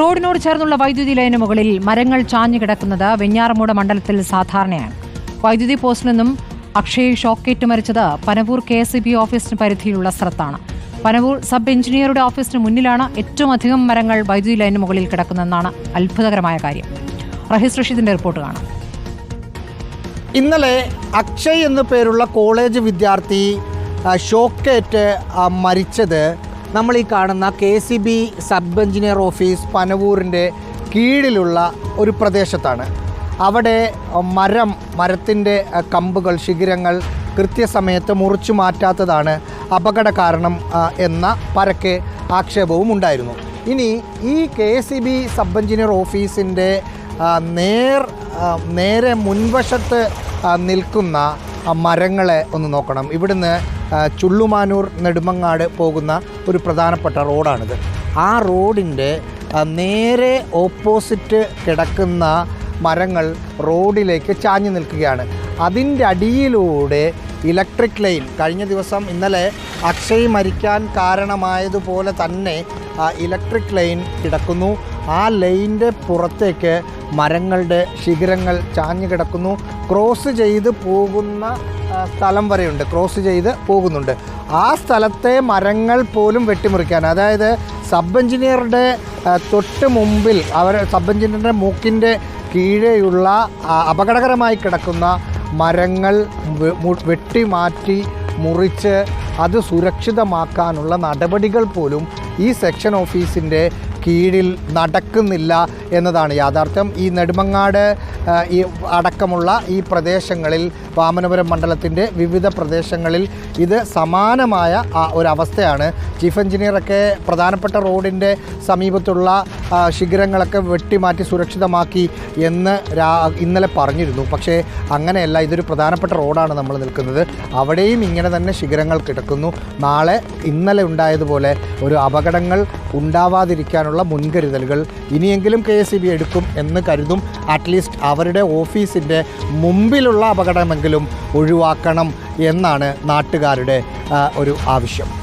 റോഡിനോട് ചേർന്നുള്ള വൈദ്യുതി ലൈന് മുകളിൽ മരങ്ങൾ ചാഞ്ഞു കിടക്കുന്നത് വെഞ്ഞാറമൂട് മണ്ഡലത്തിൽ സാധാരണയാണ്. വൈദ്യുതി പോസ്റ്റിൽ നിന്നും അക്ഷയ് ഷോക്കേറ്റ് മരിച്ചത് പനവൂർ കെ എസ് ബി ഓഫീസിന് പരിധിയിലുള്ള സ്ഥലത്താണ്. പനവൂർ സബ് എഞ്ചിനീയറുടെ ഓഫീസിന് മുന്നിലാണ് ഏറ്റവും അധികം മരങ്ങൾ വൈദ്യുതി ലൈന് മുകളിൽ കിടക്കുന്നതെന്നാണ് അത്ഭുതകരമായ കാര്യം. റഹീസ് റഷീദിന്റെ റിപ്പോർട്ട് കാണാം. ഇന്നലെ അക്ഷയ് എന്നു പേരുള്ള കോളേജ് വിദ്യാർത്ഥി ഷോക്കേറ്റ് മരിച്ചത് നമ്മൾ ഈ കാണുന്ന K C B sub engineer office പനവൂരിന്റെ കീഴിലുള്ള ഒരു പ്രദേശത്താണ്. അവിടെ മരം മരത്തിന്റെ കമ്പുകൾ ശിഖിരങ്ങൾ കൃത്യസമയത്ത് മുറിച്ചു മാറ്റാത്തതാണ് അപകട കാരണം എന്ന പരക്കെ ആക്ഷേപവും ഉണ്ടായിരുന്നു. ഇനി ഈ K C B sub engineer ഓഫീസിന്റെ നേർ നേരെ മുൻവശത്ത് നിൽക്കുന്ന മരങ്ങളെ ഒന്ന് നോക്കണം. ഇവിടുന്ന് ചുള്ളുമാനൂർ നെടുമങ്ങാട് പോകുന്ന ഒരു പ്രധാനപ്പെട്ട റോഡാണിത്. ആ റോഡിന്റെ നേരെ ഓപ്പോസിറ്റ് കിടക്കുന്ന മരങ്ങൾ റോഡിലേക്ക് ചാഞ്ഞു നിൽക്കുകയാണ്. അതിന്റെ അടിയിലൂടെ ഇലക്ട്രിക് ലൈൻ കഴിഞ്ഞ ദിവസം ഇന്നലെ അക്ഷയ് മരിക്കാൻ കാരണമായതുപോലെ തന്നെ ഇലക്ട്രിക് ലൈൻ കിടക്കുന്നു. ആ ലൈന്റെ പുറത്തേക്ക് മരങ്ങളുടെ ശിഖരങ്ങൾ ചാഞ്ഞു കിടക്കുന്നു. ക്രോസ് ചെയ്ത് പോകുന്ന സ്ഥലം വരെയുണ്ട്. ക്രോസ് ചെയ്ത് പോകുന്നുണ്ട്. ആ സ്ഥലത്തെ മരങ്ങൾ പോലും വെട്ടിമുറിക്കാൻ അതായത് സബ് എഞ്ചിനീയറുടെ തൊട്ട് മുമ്പിൽ അവർ സബ് എഞ്ചിനീയറുടെ മൂക്കിന്റെ കീഴെയുള്ള അപകടകരമായി കിടക്കുന്ന മരങ്ങൾ വെട്ടിമാറ്റി മുറിച്ച് അത് സുരക്ഷിതമാക്കാനുള്ള നടപടികൾ പോലും ഈ സെക്ഷൻ ഓഫീസിന്റെ കീഴിൽ നടക്കുന്നില്ല. എന്നതാണ് യാഥാർത്ഥ്യം. ഈ നെടുമങ്ങാട് ഈ അടക്കമുള്ള ഈ പ്രദേശങ്ങളിൽ വാമനപുരം മണ്ഡലത്തിന്റെ വിവിധ പ്രദേശങ്ങളിൽ ഇത് സമാനമായ ഒരവസ്ഥയാണ് ചീഫ് എഞ്ചിനീയറൊക്കെ പ്രധാനപ്പെട്ട റോഡിന്റെ സമീപത്തുള്ള ശിഖിരങ്ങളൊക്കെ വെട്ടിമാറ്റി സുരക്ഷിതമാക്കി എന്ന് ഇന്നലെ പറഞ്ഞിരുന്നു. പക്ഷേ അങ്ങനെയല്ല ഇതൊരു പ്രധാനപ്പെട്ട റോഡാണ് നമ്മൾ നിൽക്കുന്നത്. അവിടെയും ഇങ്ങനെ തന്നെ ശിഖരങ്ങൾ കിടക്കുന്നു. നാളെ ഇന്നലെ ഉണ്ടായതുപോലെ ഒരു അപകടങ്ങൾ ഉണ്ടാവാതിരിക്കാനുള്ള മുൻകരുതലുകൾ. ഇനിയെങ്കിലും കെ എസ് എടുക്കും എന്ന് കരുതും. അറ്റ്ലീസ്റ്റ് അവരുടെ ഓഫീസിന്റെ മുമ്പിലുള്ള അപകടമെങ്കിലും ഒഴിവാക്കണം എന്നാണ് നാട്ടുകാരുടെ ഒരു ആവശ്യം.